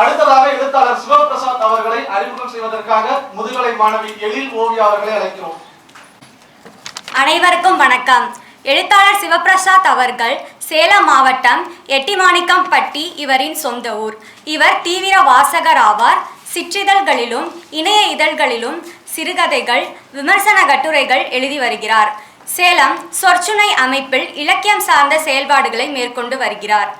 அடுத்ததாக எழுத்தாளர் சிவபிரசாத் அவர்களை அறிமுகம் செய்வதற்காக முதுகலை மாணவி எழில் ஓவியா அவர்களை அழைக்கிறோம். அனைவருக்கும் வணக்கம். எழுத்தாளர் சிவபிரசாத் அவர்கள் சேலம் மாவட்டம் எட்டிமாணிக்கம்பட்டி இவரின் சொந்த ஊர். இவர் தீவிர வாசகர் ஆவார். சிற்றிதழ்களிலும் இணைய இதழ்களிலும் சிறுகதைகள் விமர்சன கட்டுரைகள் எழுதி வருகிறார். சேலம் சொற்சுனை அமைப்பில் இலக்கியம் சார்ந்த செயல்பாடுகளை மேற்கொண்டு வருகிறார்.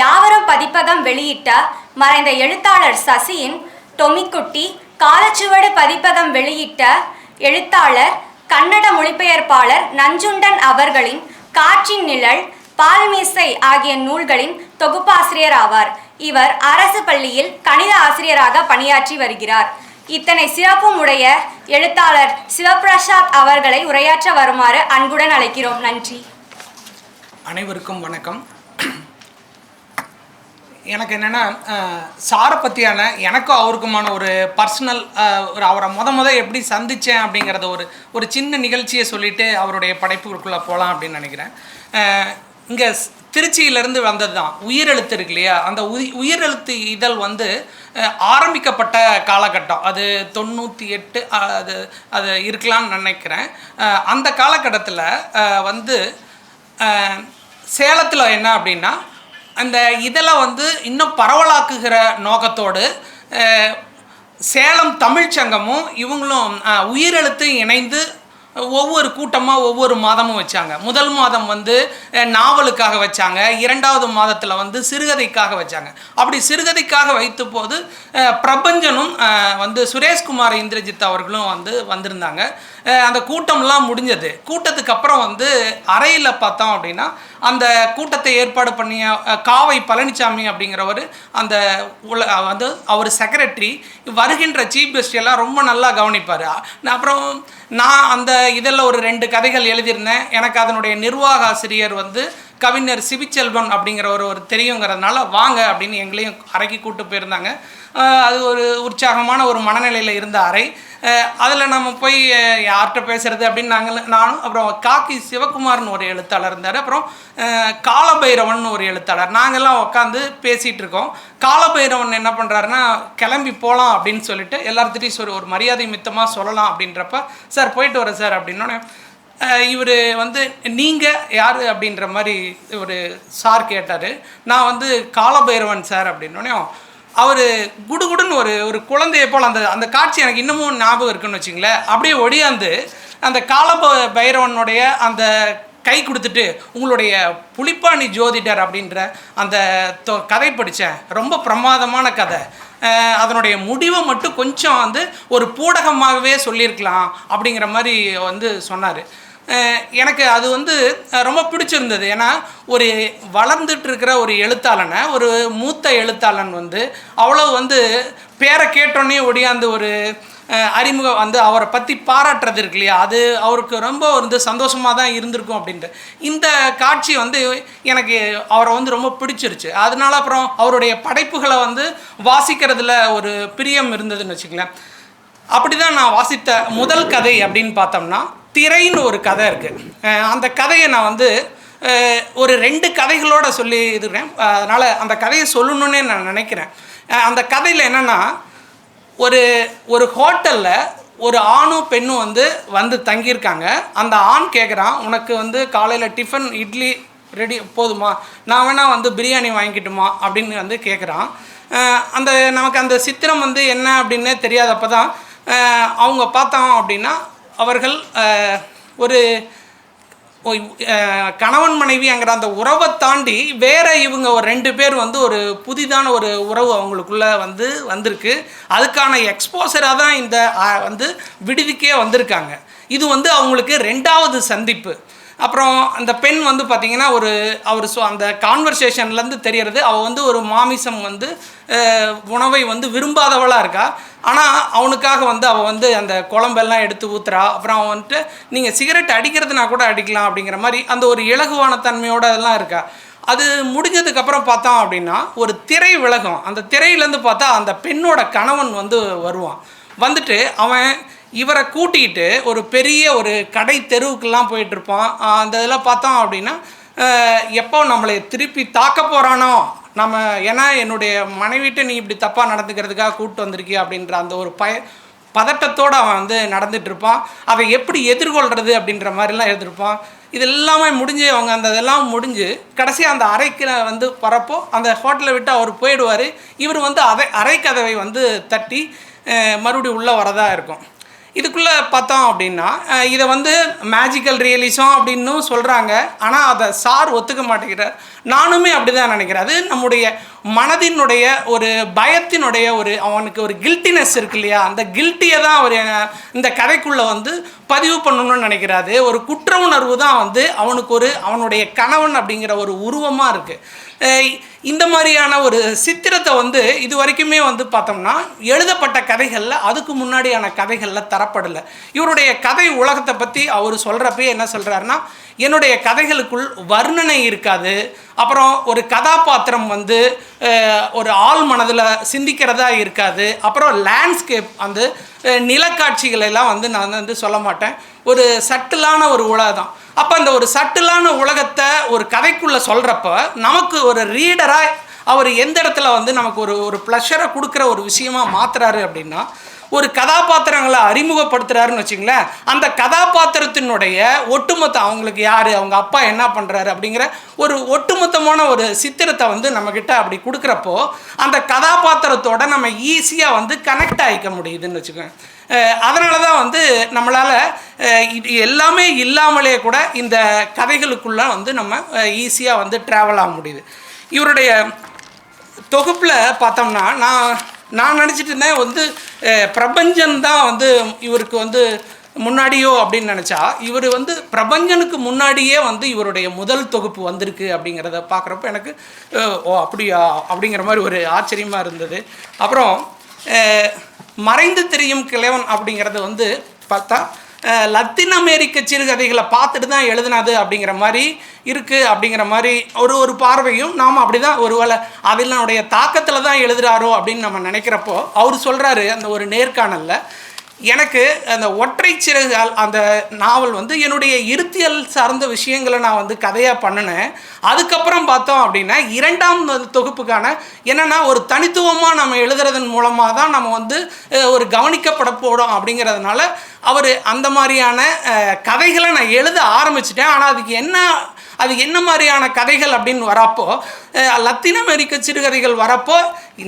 யாவரும் பதிப்பகம் வெளியிட்ட மறைந்த எழுத்தாளர் சசியின் டொமிக்குட்டி காலச்சுவடு பதிப்பகம் வெளியிட்ட எழுத்தாளர் கன்னட மொழிபெயர்ப்பாளர் நஞ்சுண்டன் அவர்களின் காற்றின் நிழல் பால்மீசை ஆகிய நூல்களின் தொகுப்பாசிரியர் ஆவார். இவர் அரசு பள்ளியில் கணித ஆசிரியராக பணியாற்றி வருகிறார். இத்தனை சிறப்பும் உடைய எழுத்தாளர் சிவபிரசாத் அவர்களை உரையாற்ற வருமாறு அன்புடன் அழைக்கிறோம். நன்றி. அனைவருக்கும் வணக்கம். எனக்கு என்னென்னா சாரை பற்றியான எனக்கும் அவருக்குமான ஒரு பர்சனல் ஒரு அவரை முத முத எப்படி சந்தித்தேன் அப்படிங்கிறத ஒரு ஒரு சின்ன நிகழ்ச்சியை சொல்லிட்டு அவருடைய படைப்புகளுக்குள்ளே போகலாம் அப்படின்னு நினைக்கிறேன். இங்கே திருச்சியிலேருந்து வந்தது தான் உயிரெழுத்து இருக்கு இல்லையா? அந்த உயி உயிரெழுத்து இதழ் வந்து ஆரம்பிக்கப்பட்ட காலகட்டம். அது தொண்ணூற்றி எட்டு அது அது இருக்கலாம்னு நினைக்கிறேன். அந்த காலகட்டத்தில் வந்து சேலத்தில் என்ன அப்படின்னா அந்த இதில் வந்து இன்னும் பரவலாக்குகிற நோக்கத்தோடு சேலம் தமிழ்ச்சங்கமும் இவங்களும் உயிரெழுத்து இணைந்து ஒவ்வொரு கூட்டமாக ஒவ்வொரு மாதமும் வச்சாங்க. முதல் மாதம் வந்து நாவலுக்காக வச்சாங்க. இரண்டாவது மாதத்தில் வந்து சிறுகதைக்காக வச்சாங்க. அப்படி சிறுகதைக்காக வைத்த போது பிரபஞ்சனும் வந்து சுரேஷ்குமார் இந்திரஜித் அவர்களும் வந்து வந்திருந்தாங்க. அந்த கூட்டம்லாம் முடிஞ்சது. கூட்டத்துக்கு அப்புறம் வந்து அறையில் பார்த்தோம் அப்படின்னா அந்த கூட்டத்தை ஏற்பாடு பண்ணிய காவை பழனிசாமி அப்படிங்கிறவர் அந்த உல வந்து அவர் செக்ரட்டரி வருகின்ற சீஃப் கெஸ்ட் எல்லாம் ரொம்ப நல்லா கவனிப்பார். அப்புறம் நான் அந்த இதில் ஒரு ரெண்டு கதைகள் எழுதியிருந்தேன். எனக்கு அதனுடைய நிர்வாக ஆசிரியர் வந்து கவிஞர் சிவிச்செல்வன் அப்படிங்கிற ஒரு ஒரு தெரியுங்கிறதுனால வாங்க அப்படின்னு எங்களையும் அறைக்கு கூப்பிட்டு போயிருந்தாங்க. அது ஒரு உற்சாகமான ஒரு மனநிலையில் இருந்த அறை. அதில் நம்ம போய் யார்கிட்ட பேசுகிறது அப்படின்னு நாங்கள் நானும் அப்புறம் காக்கி சிவகுமார்னு ஒரு எழுத்தாளர் இருந்தார். அப்புறம் காலபைரவன் ஒரு எழுத்தாளர். நாங்கள்லாம் உட்காந்து பேசிகிட்டு இருக்கோம். காலபைரவன் என்ன பண்ணுறாருன்னா கிளம்பி போகலாம் அப்படின்னு சொல்லிட்டு எல்லார்த்திட்டையும் ஒரு ஒரு மரியாதை மித்தமாக சொல்லலாம் அப்படின்றப்ப சார் போயிட்டு வரேன் சார் அப்படின்னோடனே இவர் வந்து நீங்கள் யார்? அப்படின்ற மாதிரி ஒரு சார் கேட்டார். நான் வந்து காலபைரவன் சார் அப்படின்னோடனே அவர் குடுகுடுன்னு ஒரு ஒரு குழந்தையை போல் அந்த அந்த காட்சி எனக்கு இன்னமும் ஞாபகம் இருக்குன்னு வச்சுங்களேன். அப்படியே ஒடியாந்து அந்த காலப பைரவனுடைய அந்த கை கொடுத்துட்டு உங்களுடைய புலிப்பாணி ஜோதிடர் அப்படின்ற அந்த தொ- கதை படித்தேன். ரொம்ப பிரமாதமான கதை. அதனுடைய முடிவை மட்டும் கொஞ்சம் வந்து ஒரு பூடகமாகவே சொல்லியிருக்கலாம் அப்படிங்கிற மாதிரி வந்து சொன்னார். எனக்கு அது வந்து ரொம்ப பிடிச்சிருந்தது. ஏன்னா ஒரு வளர்ந்துட்டு இருக்கிற ஒரு எழுத்தாளனை ஒரு மூத்த எழுத்தாளன் வந்து அவ்வளோ வந்து பேரை கேட்டோன்னே ஒடியாந்து ஒரு அறிமுகம் வந்து அவரை பற்றி பாராட்டுறது இருக்கு இல்லையா? அது அவருக்கு ரொம்ப வந்து சந்தோஷமாக தான் இருந்திருக்கும் அப்படின்ட்டு. இந்த காட்சி வந்து எனக்கு அவரை வந்து ரொம்ப பிடிச்சிருச்சு. அதனால அப்புறம் அவருடைய படைப்புகளை வந்து வாசிக்கிறதுல ஒரு பிரியம் இருந்ததுன்னு வச்சுங்களேன் அப்படி தான் நான் வாசித்த முதல் கதை அப்படின்னு பார்த்தோம்னா திரைன்னு ஒரு கதை இருக்குது அந்த கதையை நான் வந்து ஒரு ரெண்டு கதைகளோட சொல்லி இருக்கிறேன் அதனால் அந்த கதையை சொல்லணுன்னே நான் நினைக்கிறேன். அந்த கதையில் என்னென்னா ஒரு ஒரு ஹோட்டலில் ஒரு ஆணும் பெண்ணும் வந்து வந்து தங்கியிருக்காங்க. அந்த ஆண் கேட்குறான் உனக்கு வந்து காலையில் டிஃபன் இட்லி ரெடி போதுமா? நான் வேணால் வந்து பிரியாணி வாங்கிக்கிட்டுமா? அப்படின்னு வந்து கேட்குறான் அந்த நமக்கு அந்த சித்திரம் வந்து என்ன அப்படின்னே தெரியாதப்ப தான் அவங்க பார்த்தோம் அப்படின்னா அவர்கள் ஒரு கணவன் மனைவிங்கிற அந்த உறவை தாண்டி வேற இவங்க ஒரு ரெண்டு பேர் வந்து ஒரு புதிதான ஒரு உறவு அவங்களுக்குள்ளே வந்து வந்திருக்கு. அதுக்கான எக்ஸ்போசராக தான் இந்த வந்து விடுதிக்கே வந்திருக்காங்க. இது வந்து அவங்களுக்கு ரெண்டாவது சந்திப்பு. அப்புறம் அந்த பெண் வந்து பார்த்திங்கன்னா ஒரு அவர் சொ அந்த கான்வர்சேஷன்லேருந்து தெரியறது அவள் வந்து ஒரு மாமிசம் வந்து உணவை வந்து விரும்பாதவளாக இருக்கா? ஆனால் அவனுக்காக வந்து அவள் வந்து அந்த குழம்பெல்லாம் எடுத்து ஊத்துறா. அப்புறம் அவன் வந்துட்டு நீங்கள் சிகரெட் அடிக்கிறதுனா கூட அடிக்கலாம் அப்படிங்கிற மாதிரி அந்த ஒரு இலகுவான தன்மையோட அதெல்லாம் இருக்கா? அது முடிஞ்சதுக்கப்புறம் பார்த்தோம் அப்படின்னா ஒரு திரை விலகும் அந்த திரையிலேருந்து பார்த்தா அந்த பெண்ணோட கணவன் வந்து வருவான். வந்துட்டு அவன் இவரை கூட்டிகிட்டு ஒரு பெரிய ஒரு கடை தெருவுக்கெல்லாம் போயிட்டு இருப்பான் அந்த இதெல்லாம் பார்த்தோம் அப்படின்னா எப்போ நம்மளை திருப்பி தாக்க போகிறானோ நம்ம ஏன்னா என்னுடைய மனைவிட்டு நீ இப்படி தப்பாக நடந்துக்கிறதுக்காக கூப்பிட்டு வந்திருக்கிய அப்படின்ற அந்த ஒரு பய பதட்டத்தோடு அவன் வந்து நடந்துட்டு இருப்பான் அதை எப்படி எதிர்கொள்கிறது அப்படின்ற மாதிரிலாம் எழுதியிருப்பான். இது எல்லாமே முடிஞ்சு அவங்க அந்த இதெல்லாம் முடிஞ்சு கடைசி அந்த அறைக்கு வந்து வரப்போ அந்த ஹோட்டலை விட்டு அவர் போயிடுவார். இவர் வந்து அதை அரைக்கதவை வந்து தட்டி மறுபடியும் உள்ளே வரதாக இருக்கும். இதுக்குள்ளே பார்த்தோம் அப்படின்னா இதை வந்து மேஜிக்கல் ரியலிசம் அப்படின்னும் சொல்கிறாங்க ஆனால் அதை சார் ஒத்துக்க மாட்டேங்கிறார். நானுமே அப்படி தான் நினைக்கிறேன். அது நம்முடைய மனதினுடைய ஒரு பயத்தினுடைய ஒரு அவனுக்கு ஒரு கில்ட்டினஸ் இருக்கு இல்லையா? அந்த கில்ட்டியை தான் அவர் இந்த கதைக்குள்ளே வந்து பதிவு பண்ணணும்னு நினைக்கிறாரு. ஒரு குற்ற உணர்வு தான் வந்து அவனுக்கு ஒரு அவனுடைய கணவன் அப்படிங்கிற ஒரு உருவமாக இருக்குது இந்த மாதிரியான ஒரு சித்திரத்தை வந்து இது வரைக்குமே வந்து பார்த்தோம்னா எழுதப்பட்ட கதைகளில் அதுக்கு முன்னாடியான கதைகளில் தரப்படலை. இவருடைய கதை உலகத்தை பற்றி அவர் சொல்கிறப்ப என்ன சொல்கிறாருன்னா என்னுடைய கதைகளுக்குள் வர்ணனை இருக்காது. அப்புறம் ஒரு கதாபாத்திரம் வந்து ஒரு ஆள் மனதில் சிந்திக்கிறதா இருக்காது. அப்புறம் லேண்ட்ஸ்கேப் வந்து நிலக்காட்சிகளெல்லாம் வந்து நான் வந்து சொல்ல மாட்டேன். ஒரு சட்டிலான ஒரு உலகம் தான் அப்போ அந்த ஒரு சட்டிலான உலகத்தை ஒரு கதைக்குள்ளே சொல்கிறப்ப நமக்கு ஒரு ரீடராக அவர் எந்த இடத்துல வந்து நமக்கு ஒரு ஒரு ப்ளஷரை கொடுக்குற ஒரு விஷயமா மாற்றுறாரு அப்படின்னா ஒரு கதாபாத்திரங்களை அறிமுகப்படுத்துறாருன்னு வச்சுங்களேன் அந்த கதாபாத்திரத்தினுடைய ஒட்டுமொத்த அவங்களுக்கு யார் அவங்க அப்பா என்ன பண்ணுறாரு அப்படிங்கிற ஒரு ஒட்டுமொத்தமான ஒரு சித்திரத்தை வந்து நம்மக்கிட்ட அப்படி கொடுக்குறப்போ அந்த கதாபாத்திரத்தோட நம்ம ஈஸியாக வந்து கனெக்ட் ஆகிக்க முடியுதுன்னு வச்சுக்கோங்க. அதனால தான் வந்து நம்மளால் இது எல்லாமே இல்லாமலே கூட இந்த கதைகளுக்குள்ளே வந்து நம்ம ஈஸியாக வந்து ட்ராவல் ஆக முடியுது. இவருடைய தொகுப்பில் பார்த்தோம்னா நான் நான் நினச்சிட்டு இருந்தேன் வந்து அஹ், பிரபஞ்சன் தான் வந்து இவருக்கு வந்து முன்னாடியோ அப்படின்னு நினச்சா இவர் வந்து பிரபஞ்சனுக்கு முன்னாடியே வந்து இவருடைய முதல் தொகுப்பு வந்திருக்கு அப்படிங்கிறத பார்க்குறப்ப எனக்கு ஓ அப்படியா அப்படிங்கிற மாதிரி ஒரு ஆச்சரியமாக இருந்தது. அப்புறம் மறைந்து தெரியும் கிழவன் அப்படிங்கிறது வந்து பார்த்தா லத்தின் அமெரிக்க சிறுகதைகளை பார்த்துட்டு தான் எழுதினது அப்படிங்கிற மாதிரி இருக்குது அப்படிங்கிற மாதிரி ஒரு ஒரு பார்வையும் நாம் அப்படி தான் ஒருவேளை அதனுடைய தாக்கத்தில் தான் எழுதுறாரோ அப்படின்னு நம்ம நினைக்கிறப்போ அவர் சொல்கிறாரு அந்த ஒரு நேர்காணலில் எனக்கு அந்த ஒற்றை சிறகால் அந்த நாவல் வந்து என்னுடைய இருத்தியல் சார்ந்த விஷயங்களை நான் வந்து கதையாக பண்ணினேன். அதுக்கப்புறம் பார்த்தோம் அப்படின்னா இரண்டாம் தொகுப்புக்கான என்னென்னா ஒரு தனித்துவமாக நம்ம எழுதுறதன் மூலமாக தான் நம்ம வந்து ஒரு கவனிக்கப்பட போகிறோம் அப்படிங்கிறதுனால அவர் அந்த மாதிரியான கதைகளை நான் எழுத ஆரம்பிச்சிட்டேன். ஆனால் அதுக்கு என்ன அது என்ன மாதிரியான கதைகள் அப்படின்னு வரப்போ லத்தீன் அமெரிக்க சிறுகதைகள் வரப்போ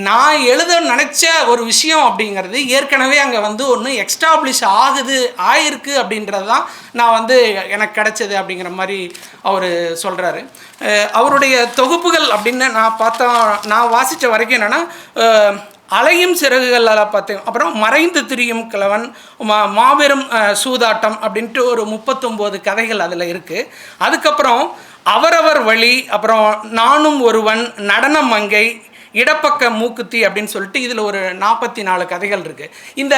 நான் எழுத நினச்ச ஒரு விஷயம் அப்படிங்கிறது ஏற்கனவே அங்கே வந்து ஒன்று எக்ஸ்டாப்ளிஷ் ஆகுது ஆயிருக்கு அப்படின்றது தான் நான் வந்து எனக்கு கிடைச்சது அப்படிங்கிற மாதிரி அவர் சொல்கிறாரு அவருடைய தொகுப்புகள் அப்படின்னு நான் பார்த்தா நான் வாசித்த வரைக்கும் என்னென்னா அலையும் சிறகுகளால் பார்த்தேன் அப்புறம் மறைந்து திரியும் கிழவன் மா மாபெரும் சூதாட்டம் அப்படின்ட்டு ஒரு முப்பத்தொம்போது கதைகள் அதில் இருக்குது அதுக்கப்புறம் அவரவர் வழி அப்புறம் நானும் ஒருவன் நடன மங்கை இடப்பக்க மூக்குத்தி அப்படின்னு சொல்லிட்டு இதில் ஒரு நாற்பத்தி நாலு கதைகள் இருக்குது இந்த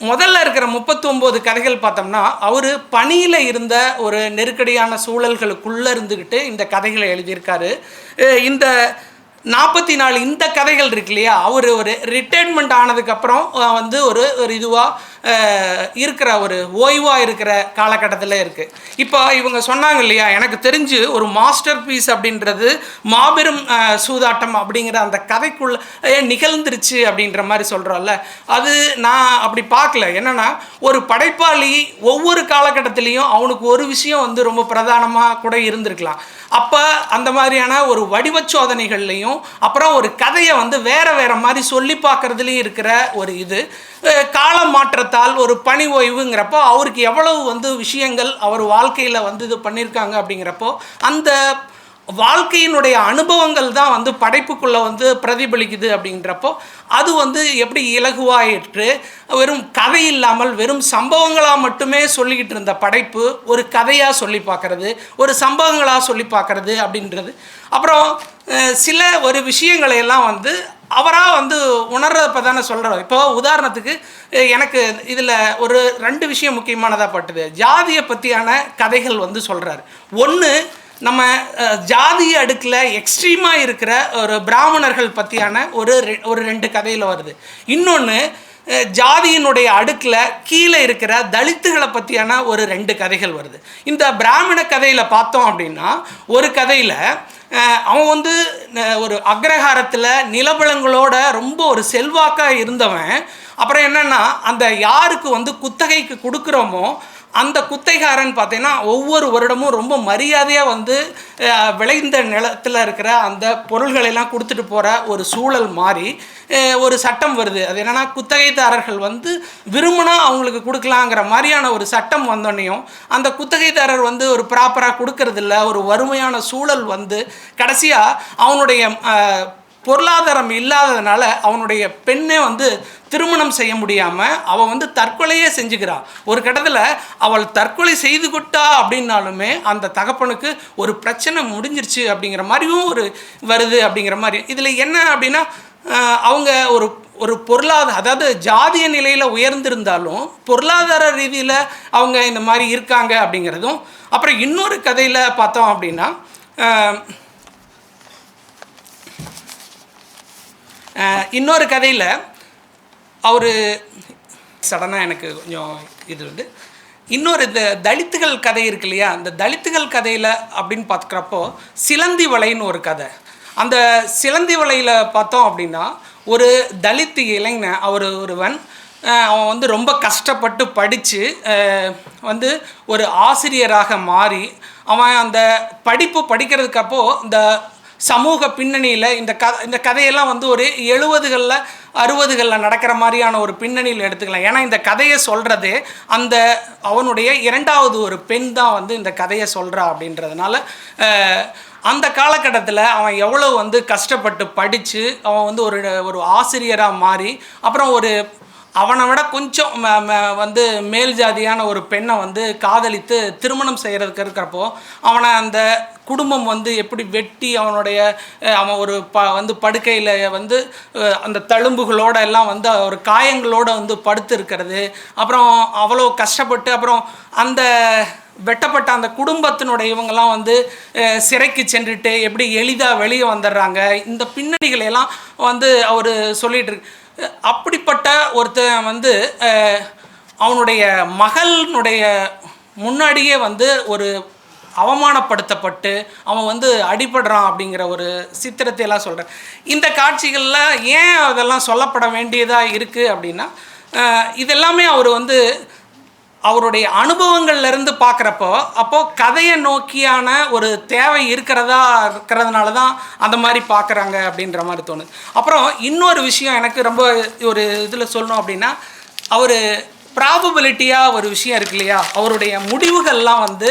முதல்ல இருக்கிற முப்பத்தொம்போது கதைகள் பார்த்தோம்னா அவர் பணியில் இருந்த ஒரு நெருக்கடியான சூழல்களுக்குள்ளே இருந்துக்கிட்டு இந்த கதைகளை எழுதியிருக்காரு. இந்த நாற்பத்தி நாலு இந்த கதைகள் இருக்கு இல்லையா? அவர் ஒரு ரிட்டைர்மெண்ட் ஆனதுக்கப்புறம் வந்து ஒரு ஒரு இதுவாக இருக்கிற ஒரு ஓய்வாக இருக்கிற காலகட்டத்தில் இருக்குது இப்போ இவங்க சொன்னாங்க இல்லையா எனக்கு தெரிஞ்சு ஒரு மாஸ்டர் பீஸ் அப்படின்றது மாபெரும் சூதாட்டம் அப்படிங்கிற அந்த கதைக்குள்ள நிகழ்ந்துருச்சு அப்படின்ற மாதிரி சொல்கிறோம்ல அது நான் அப்படி பார்க்கல. என்னென்னா ஒரு படைப்பாளி ஒவ்வொரு காலகட்டத்திலையும் அவனுக்கு ஒரு விஷயம் வந்து ரொம்ப பிரதானமாக கூட இருந்திருக்கலாம். அப்போ அந்த மாதிரியான ஒரு வடிவச் சோதனைகள்லையும் அப்புறம் ஒரு கதையை வந்து வேற வேற மாதிரி சொல்லி பார்க்குறதுலையும் இருக்கிற ஒரு இது. கால மாற்றத்தால் ஒரு பணி ஓய்வுங்கிறப்போ அவருக்கு எவ்வளவு வந்து விஷயங்கள் அவர் வாழ்க்கையில் வந்து இது பண்ணியிருக்காங்க அப்படிங்கிறப்போ அந்த வாழ்க்கையினுடைய அனுபவங்கள் தான் வந்து படைப்புக்குள்ளே வந்து பிரதிபலிக்குது அப்படின்றப்போ அது வந்து எப்படி இலகுவாயிற்று? வெறும் கதை இல்லாமல் வெறும் சம்பவங்களாக மட்டுமே சொல்லிக்கிட்டு இருந்த படைப்பு ஒரு கதையாக சொல்லி பார்க்கறது ஒரு சம்பவங்களாக சொல்லி பார்க்கறது அப்படின்றது. அப்புறம் சில ஒரு விஷயங்களை எல்லாம் வந்து அவராக வந்து உணர்றப்ப தானே சொல்கிறோம் இப்போ உதாரணத்துக்கு எனக்கு இதில் ஒரு ரெண்டு விஷயம் முக்கியமானதாக பட்டுது. ஜாதியை பற்றியான கதைகள் வந்து சொல்கிறார் ஒன்று நம்ம அஹ், ஜாதி அடுக்கில் எக்ஸ்ட்ரீமாக இருக்கிற ஒரு பிராமணர்கள் பற்றியான ஒரு ரெ- ஒரு ரெண்டு கதையில் வருது. இன்னொன்று ஜாதியினுடைய அடுக்கில் கீழே இருக்கிற தலித்துகளை பற்றியான ஒரு ரெண்டு கதைகள் வருது. இந்த பிராமண கதையில் பார்த்தோம் அப்படின்னா ஒரு கதையில் அவன் வந்து ஒரு அக்ரஹாரத்தில் நிலபலங்களோட ரொம்ப ஒரு செல்வாக்காக இருந்தவன். அப்புறம் என்னென்னா அந்த யாருக்கு வந்து குத்தகைக்கு கொடுக்குறோமோ அந்த குத்தைகாரன் பார்த்தீங்கன்னா ஒவ்வொரு வருடமும் ரொம்ப மரியாதையாக வந்து விளைந்த நிலத்தில் இருக்கிற அந்த பொருள்களெல்லாம் கொடுத்துட்டு போகிற ஒரு சூழல் மாறி ஒரு சட்டம் வருது. அது என்னென்னா குத்தகைதாரர்கள் வந்து விரும்பினா அவங்களுக்கு கொடுக்கலாங்கிற மாதிரியான ஒரு சட்டம் வந்தோடனையும் அந்த குத்தகைதாரர் வந்து ஒரு ப்ராப்பராக கொடுக்கறதில்ல ஒரு வறுமையான சூழல் வந்து கடைசியாக அவனுடைய பொருளாதாரம் இல்லாததுனால அவனுடைய பெண்ணை வந்து திருமணம் செய்ய முடியாமல் அவள் வந்து தற்கொலையே செஞ்சுக்கிறாள் ஒரு கட்டத்தில் அவள் தற்கொலை செய்து கொட்டா அப்படின்னாலுமே அந்த தகப்பனுக்கு ஒரு பிரச்சனை முடிஞ்சிருச்சு அப்படிங்கிற மாதிரியும் ஒரு வருது அப்படிங்கிற மாதிரி. இதில் என்ன அப்படின்னா அவங்க ஒரு ஒரு பொருளாதார அதாவது ஜாதிய நிலையில் உயர்ந்திருந்தாலும் பொருளாதார ரீதியில் அவங்க இந்த மாதிரி இருக்காங்க அப்படிங்கிறதும் அப்புறம் இன்னொரு கதையில் பார்த்தோம் அப்படின்னா இன்னொரு கதையில் அவர் சடனாக எனக்கு கொஞ்சம் இது வந்து இன்னொரு இந்த தலித்துகள் கதை இருக்கு இல்லையா? அந்த தலித்துகள் கதையில் அப்படின்னு பார்த்துக்கிறப்போ சிலந்தி வலைன்னு ஒரு கதை. அந்த சிலந்தி வலையில் பார்த்தோம் அப்படின்னா ஒரு தலித்து இளைஞன் அவர் ஒருவன் அவன் வந்து ரொம்ப கஷ்டப்பட்டு படித்து வந்து ஒரு ஆசிரியராக மாறி அவன் அந்த படிப்பு படிக்கிறதுக்கப்போ இந்த சமூக பின்னணியில் இந்த க இந்த கதையெல்லாம் வந்து ஒரு எழுபதுகளில் அறுபதுகளில் நடக்கிற மாதிரியான ஒரு பின்னணியில் எடுத்துக்கலாம். ஏன்னா இந்த கதையை சொல்கிறதே அந்த அவனுடைய இரண்டாவது ஒரு பெண் தான் வந்து இந்த கதையை சொல்கிறா அப்படின்றதுனால அந்த காலகட்டத்தில் அவன் எவ்வளோ வந்து கஷ்டப்பட்டு படித்து அவன் வந்து ஒரு ஒரு ஆசிரியராக மாறி அப்புறம் ஒரு அவனை விட கொஞ்சம் ம- ம- வந்து மேல் ஜாதியான ஒரு பெண்ணை வந்து காதலித்து திருமணம் செய்கிறதுக்கு இருக்கிறப்போ அவனை அந்த குடும்பம் வந்து எப்படி வெட்டி அவனுடைய அவன் ஒரு ப வந்து படுக்கையில் வந்து அந்த தழும்புகளோட எல்லாம் வந்து ஒரு காயங்களோட வந்து படுத்து இருக்கிறது அப்புறம் அவ்வளோ கஷ்டப்பட்டு அப்புறம் அந்த வெட்டப்பட்ட அந்த குடும்பத்தினுடைய இவங்கெல்லாம் வந்து சிறைக்கு சென்றுட்டு எப்படி எளிதாக வெளியே வந்துடுறாங்க இந்த பின்னணிகளை எல்லாம் வந்து அவர் சொல்லிகிட்டு இருக்கு அப்படிப்பட்ட ஒருத்தன் வந்து அவனுடைய மகளினுடைய முன்னாடியே வந்து ஒரு அவமானப்படுத்தப்பட்டு அவன் வந்து அடிபடுறான் அப்படிங்கிற ஒரு சித்திரத்தை எல்லாம் சொல்கிறேன் இந்த காட்சிகளில் ஏன் அதெல்லாம் சொல்லப்பட வேண்டியதாக இருக்குது அப்படின்னா இதெல்லாமே அவர் வந்து அவருடைய அனுபவங்கள்ல இருந்து பார்க்குறப்போ அப்போது கதையை நோக்கியான ஒரு தேவை இருக்கிறதா இருக்கிறதுனால தான் அந்த மாதிரி பார்க்குறாங்க அப்படின்ற மாதிரி தோணுது. அப்புறம் இன்னொரு விஷயம் எனக்கு ரொம்ப ஒரு இதில் சொல்லணும் அப்படின்னா அவர் ப்ராபபிலிட்டியாக ஒரு விஷயம் இருக்கு இல்லையா? அவருடைய முடிவுகள்லாம் வந்து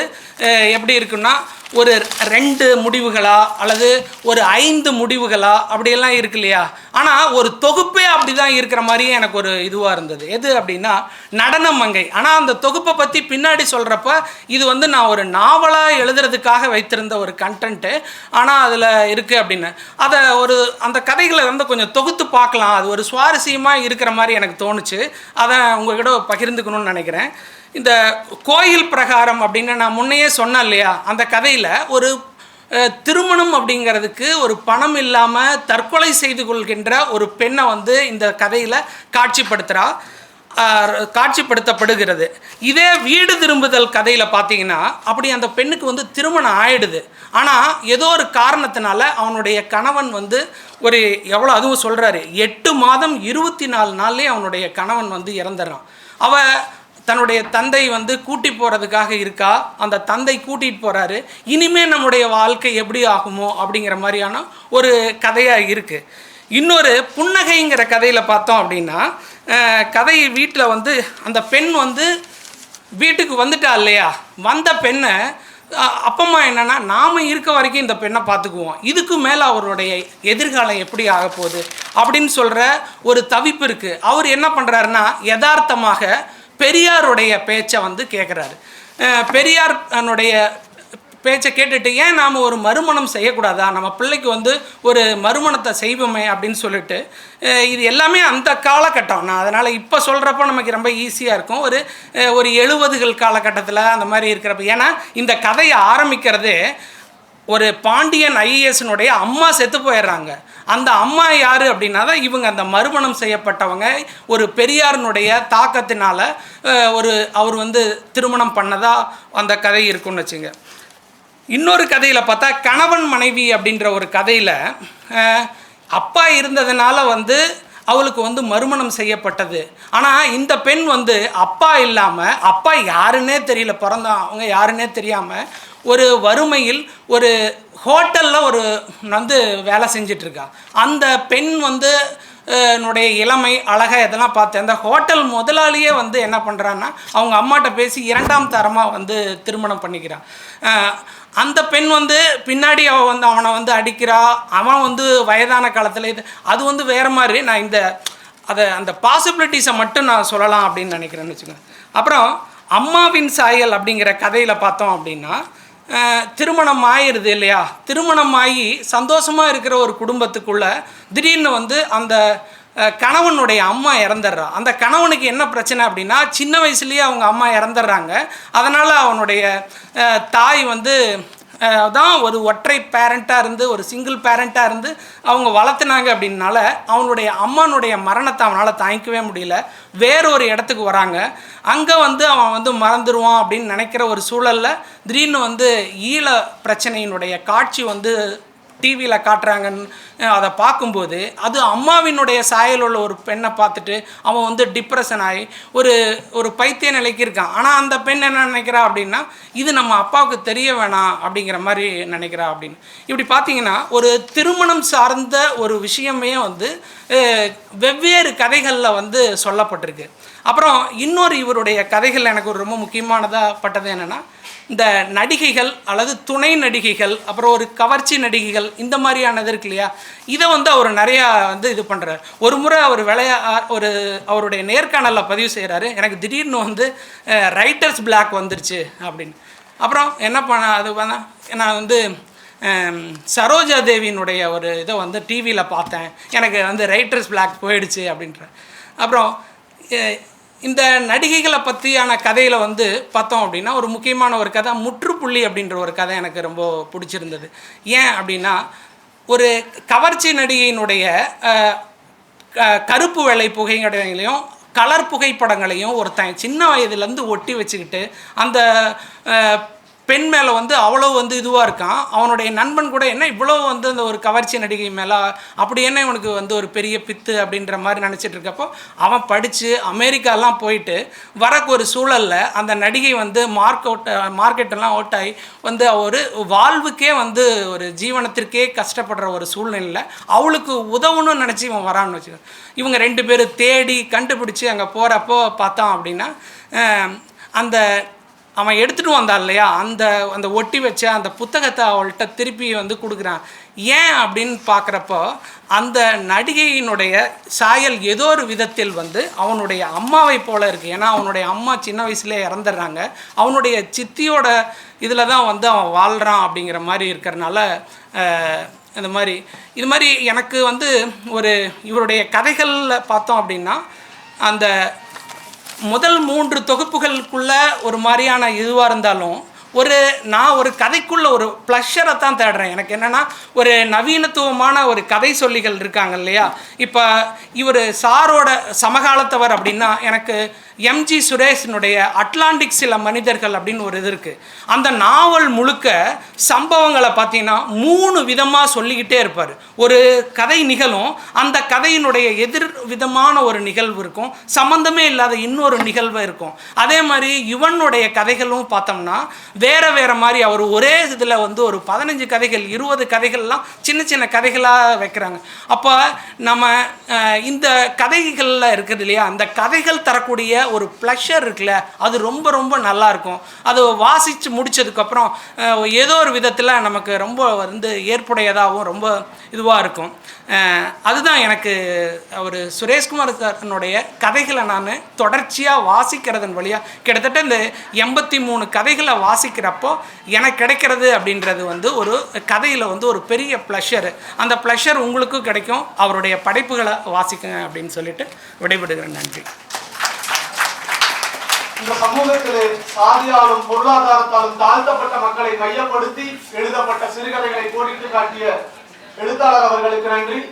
எப்படி இருக்குன்னா ஒரு ரெண்டு முடிவுகளா அல்லது ஒரு ஐந்து முடிவுகளா? அப்படியெல்லாம் இருக்கு இல்லையா? ஆனால் ஒரு தொகுப்பே அப்படி தான் இருக்கிற மாதிரியே எனக்கு ஒரு இதுவாக இருந்தது. எது அப்படின்னா நடன மங்கை. ஆனால் அந்த தொகுப்பை பற்றி பின்னாடி சொல்கிறப்ப இது வந்து நான் ஒரு நாவலாக எழுதுறதுக்காக வைத்திருந்த ஒரு கண்டென்ட்டு ஆனால் அதில் இருக்குது அப்படின்னு. அதை ஒரு அந்த கதைகளை வந்து கொஞ்சம் தொகுத்து பார்க்கலாம். அது ஒரு சுவாரஸ்யமாக இருக்கிற மாதிரி எனக்கு தோணுச்சு. அதை உங்ககிட்ட பகிர்ந்துக்கணும்னு நினைக்கிறேன். இந்த கோயில் பிரகாரம் அப்படின்னு நான் முன்னையே சொன்னேன் இல்லையா? அந்த கதையில் ஒரு திருமணம் அப்படிங்கிறதுக்கு ஒரு பணம் இல்லாமல் தற்கொலை செய்து கொள்கின்ற ஒரு பெண்ணை வந்து இந்த கதையில் காட்சிப்படுத்துகிறா காட்சிப்படுத்தப்படுகிறது. இதே வீடு திரும்புதல் கதையில் பார்த்தீங்கன்னா அப்படி அந்த பெண்ணுக்கு வந்து திருமணம் ஆயிடுது. ஆனால் ஏதோ ஒரு காரணத்தினால அவனுடைய கணவன் வந்து ஒரு எவ்வளோ அதுவும் சொல்கிறாரு எட்டு மாதம் இருபத்தி நாலு நாள்லேயே அவனுடைய கணவன் வந்து இறந்துடுறான். அவள் தன்னுடைய தந்தை வந்து கூட்டி போகிறதுக்காக இருக்கா? அந்த தந்தை கூட்டிகிட்டு போகிறாரு இனிமே நம்முடைய வாழ்க்கை எப்படி ஆகுமோ அப்படிங்கிற மாதிரியான ஒரு கதையாக இருக்குது இன்னொரு புன்னகைங்கிற கதையில் பார்த்தோம் அப்படின்னா கதையை கதை வீட்டில் வந்து அந்த பெண் வந்து வீட்டுக்கு வந்துட்டா இல்லையா? வந்த பெண்ணை அப்பம்மா என்னென்னா நாம இருக்க வரைக்கும் இந்த பெண்ணை பார்த்துக்குவோம். இதுக்கு மேலே அவருடைய எதிர்காலம் எப்படி ஆக போகுது அப்படின்னு சொல்கிற ஒரு தவிப்பு இருக்குது அவர் என்ன பண்ணுறாருன்னா யதார்த்தமாக பெரியாருடைய பேச்சை வந்து கேட்குறாரு பெரியார் தன்னுடைய பேச்சை கேட்டுட்டு ஏன் நாம் ஒரு மறுமணம் செய்யக்கூடாதா? நம்ம பிள்ளைக்கு வந்து ஒரு மறுமணத்தை செய்வோமே அப்படின்னு சொல்லிட்டு இது எல்லாமே அந்த காலகட்டம். நான் அதனால் இப்போ சொல்கிறப்போ நமக்கு ரொம்ப ஈஸியாக இருக்கும். ஒரு ஒரு எழுபதுகள் காலகட்டத்தில் அந்த மாதிரி இருக்கிறப்ப ஏன்னா இந்த கதையை ஆரம்பிக்கிறதே ஒரு பாண்டியன் ஐஏஎஸ்னுடைய அம்மா செத்து போயிடுறாங்க. அந்த அம்மா யார் அப்படின்னா தான் இவங்க அந்த மறுமணம் செய்யப்பட்டவங்க. ஒரு பெரியாரினுடைய தாக்கத்தினால் ஒரு அவர் வந்து திருமணம் பண்ணதாக அந்த கதை இருக்குன்னு வச்சுங்க. இன்னொரு கதையில் பார்த்தா கணவன் மனைவி அப்படின்ற ஒரு கதையில் அப்பா இருந்ததுனால வந்து அவளுக்கு வந்து மறுமணம் செய்யப்பட்டது. ஆனால் இந்த பெண் வந்து அப்பா இல்லாமல் அப்பா யாருன்னே தெரியல பிறந்த அவங்க யாருன்னே தெரியாமல் ஒரு வறுமையில் ஒரு ஹோட்டலில் ஒரு வந்து வேலை செஞ்சிட்ருக்கா. அந்த பெண் வந்து என்னுடைய இளமை அழகாக இதெல்லாம் பார்த்தேன். அந்த ஹோட்டல் முதலாளியே வந்து என்ன பண்ணுறான்னா அவங்க அம்மாட்ட பேசி இரண்டாம் தரமாக வந்து திருமணம் பண்ணிக்கிறான் அந்த பெண் வந்து பின்னாடி அவள் வந்து அவனை வந்து அடிக்கிறா. அவன் வந்து வயதான காலத்தில் இது அது வந்து வேறு மாதிரி நான் இந்த அதை அந்த பாசிபிலிட்டிஸை மட்டும் நான் சொல்லலாம் அப்படின்னு நினைக்கிறேன்னு வச்சுக்கோங்க. அப்புறம் அம்மாவின் சாயல் அப்படிங்கிற கதையில் பார்த்தோம் அப்படின்னா திருமணம் ஆயிருது இல்லையா? திருமணம் ஆகி சந்தோஷமாக இருக்கிற ஒரு குடும்பத்துக்குள்ளே திடீர்னு வந்து அந்த கணவனுடைய அம்மா இறந்துடுறா. அந்த கணவனுக்கு என்ன பிரச்சனை அப்படின்னா சின்ன வயசுலேயே அவங்க அம்மா இறந்துடுறாங்க. அதனால் அவனுடைய தாய் வந்து தான் ஒரு ஒற்றை பேரண்ட்டாக இருந்து ஒரு சிங்கிள் பேரண்ட்டாக இருந்து அவங்க வளர்த்துனாங்க அப்படின்னால அவனுடைய அம்மானுடைய மரணத்தை அவனால் தாங்கிக்கவே முடியல. வேற ஒரு இடத்துக்கு வராங்க. அங்கே வந்து அவன் வந்து மறந்துடுவான் அப்படின்னு நினைக்கிற ஒரு சூழலில் திடீர்னு வந்து ஈழ பிரச்சனையினுடைய காட்சி வந்து டிவியில் காட்டுறாங்கன்னு அதை பார்க்கும்போது அது அம்மாவினுடைய சாயல் உள்ள ஒரு பெண்ணை பார்த்துட்டு அவன் வந்து டிப்ரெஷன் ஆகி ஒரு ஒரு பைத்திய நிலைக்கு இருக்கான். ஆனால் அந்த பெண் என்ன நினைக்கிறா அப்படின்னா இது நம்ம அப்பாவுக்கு தெரிய வேணாம் அப்படிங்கிற மாதிரி நினைக்கிறா அப்படின்னு. இப்படி பார்த்தீங்கன்னா ஒரு திருமணம் சார்ந்த ஒரு விஷயமே வந்து வெவ்வேறு கதைகளில் வந்து சொல்லப்பட்டிருக்கு. அப்புறம் இன்னொரு இவருடைய கதைகள் எனக்கு ஒரு ரொம்ப முக்கியமானதாக பட்டது என்னென்னா இந்த நடிகைகள் அல்லது துணை நடிகைகள் அப்புறம் ஒரு கவர்ச்சி நடிகைகள் இந்த மாதிரியானது இருக்கு இல்லையா? இதை வந்து அவர் நிறையா வந்து இது பண்ணுறாரு ஒரு முறை அவர் விளையா ஒரு அவருடைய நேர்காணலில் பதிவு செய்கிறாரு எனக்கு திடீர்னு வந்து ரைட்டர்ஸ் பிளாக் வந்துருச்சு அப்படின்னு. அப்புறம் என்ன பண்ண அது பண்ண நான் வந்து சரோஜா தேவியினுடைய ஒரு இதை வந்து டிவியில் பார்த்தேன். எனக்கு வந்து ரைட்டர்ஸ் பிளாக் போயிடுச்சு அப்படின்ற அப்புறம் இந்த நடிகைகளை பற்றியான கதையில் வந்து பார்த்தோம் அப்படின்னா ஒரு முக்கியமான ஒரு கதை முற்றுப்புள்ளி அப்படின்ற ஒரு கதை எனக்கு ரொம்ப பிடிச்சிருந்தது. ஏன் அப்படின்னா ஒரு கவர்ச்சி நடிகையினுடைய க- கருப்பு வெள்ளை புகைப்படங்களையும் கலர் புகைப்படங்களையும் ஒருத்தன் சின்ன வயதுலேருந்து ஒட்டி வச்சுக்கிட்டு அந்த பெண் மேலே வந்து அவ்வளோ வந்து இதுவாக இருக்கான். அவனுடைய நண்பன் கூட என்ன இவ்வளோ வந்து அந்த ஒரு கவர்ச்சி நடிகை மேலே அப்படி என்ன இவனுக்கு வந்து ஒரு பெரிய பித்து அப்படின்ற மாதிரி நினச்சிட்டு இருக்கப்போ அவன் படித்து அமெரிக்காலாம் போயிட்டு வரக்கு ஒரு சூழலில் அந்த நடிகை வந்து மார்க் அவுட் மார்க்கெட்டெல்லாம் அவுட் ஆகி வந்து ஒரு வாழ்வுக்கே வந்து ஒரு ஜீவனத்திற்கே கஷ்டப்படுற ஒரு சூழ்நிலையில் அவளுக்கு உதவணும்னு நினச்சி இவன் வரான்னு வச்சுக்கோங்க. இவங்க ரெண்டு பேரும் தேடி கண்டுபிடிச்சி அங்கே போகிறப்போ பார்த்தான் அப்படின்னா அந்த அவன் எடுத்துகிட்டு வந்தான் இல்லையா? அந்த அந்த ஒட்டி வச்ச அந்த புத்தகத்தை அவள்கிட்ட திருப்பி வந்து கொடுக்குறான். ஏன் அப்படின்னு பார்க்குறப்போ அந்த நடிகையினுடைய சாயல் ஏதோ ஒரு விதத்தில் வந்து அவனுடைய அம்மாவை போல இருக்குது ஏன்னா அவனுடைய அம்மா சின்ன வயசுலேயே இறந்துடுறாங்க. அவனுடைய சித்தியோட இதில் தான் வந்து அவன் வாழ்கிறான் அப்படிங்கிற மாதிரி இருக்கிறனால இந்த மாதிரி இது மாதிரி எனக்கு வந்து ஒரு இவருடைய கதைகளில் பார்த்தோம் அப்படின்னா அந்த முதல் மூன்று தொகுப்புகளுக்குள்ள ஒரு மாதிரியான இதுவாக இருந்தாலும் ஒரு நான் ஒரு கதைக்குள்ள ஒரு ப்ளஷரை தான் தேடுறேன். எனக்கு என்னென்னா ஒரு நவீனத்துவமான ஒரு கதை சொல்லிகள் இருக்காங்க இல்லையா? இப்போ இவர் சாரோட சமகாலத்தவர் அப்படின்னா எனக்கு எம்ஜி சுரேஷனுடைய அட்லாண்டிக் சில மனிதர்கள் அப்படின்னு ஒரு இது இருக்குது அந்த நாவல் முழுக்க சம்பவங்களை பார்த்தீங்கன்னா மூணு விதமாக சொல்லிக்கிட்டே இருப்பார். ஒரு கதை நிகழும் அந்த கதையினுடைய எதிர் விதமான ஒரு நிகழ்வு இருக்கும். சம்மந்தமே இல்லாத இன்னொரு நிகழ்வு இருக்கும். அதே மாதிரி இவனுடைய கதைகளும் பார்த்தோம்னா வேற வேற மாதிரி அவர் ஒரே இதில் வந்து ஒரு பதினஞ்சு கதைகள் இருபது கதைகள்லாம் சின்ன சின்ன கதைகளாக வைக்கிறாங்க. அப்போ நம்ம இந்த கதைகளில் இருக்குது இல்லையா? அந்த கதைகள் தரக்கூடிய ஒரு ப்ளஷர் இருக்குல்ல அது ரொம்ப ரொம்ப நல்லா இருக்கும் அது வாசித்து முடிச்சதுக்கப்புறம் ஏதோ ஒரு விதத்தில் நமக்கு ரொம்ப வந்து ஏற்புடையதாகவும் ரொம்ப இதுவாக இருக்கும். அதுதான் எனக்கு ஒரு சுரேஷ்குமார் சாரனுடைய கதைகளை நான் தொடர்ச்சியாக வாசிக்கிறதன் வழியாக கிட்டத்தட்ட இந்த எண்பத்தி மூணு கதைகளை வாசிக்கிறப்போ எனக்கு கிடைக்கிறது அப்படின்றது வந்து ஒரு கதையில் வந்து ஒரு பெரிய ப்ளஷர் அந்த ப்ளஷர் உங்களுக்கும் கிடைக்கும் அவருடைய படைப்புகளை வாசிக்குங்க அப்படின்னு சொல்லிட்டு விடைபெறுகிறேன். நன்றி. இந்த சமூகத்திலே சாதியாலும் பொருளாதாரத்தாலும் தாழ்த்தப்பட்ட மக்களை மையப்படுத்தி எழுதப்பட்ட சிறுகதைகளை கோடிட்டு காட்டிய எழுத்தாளர் அவர்களுக்கு நன்றி.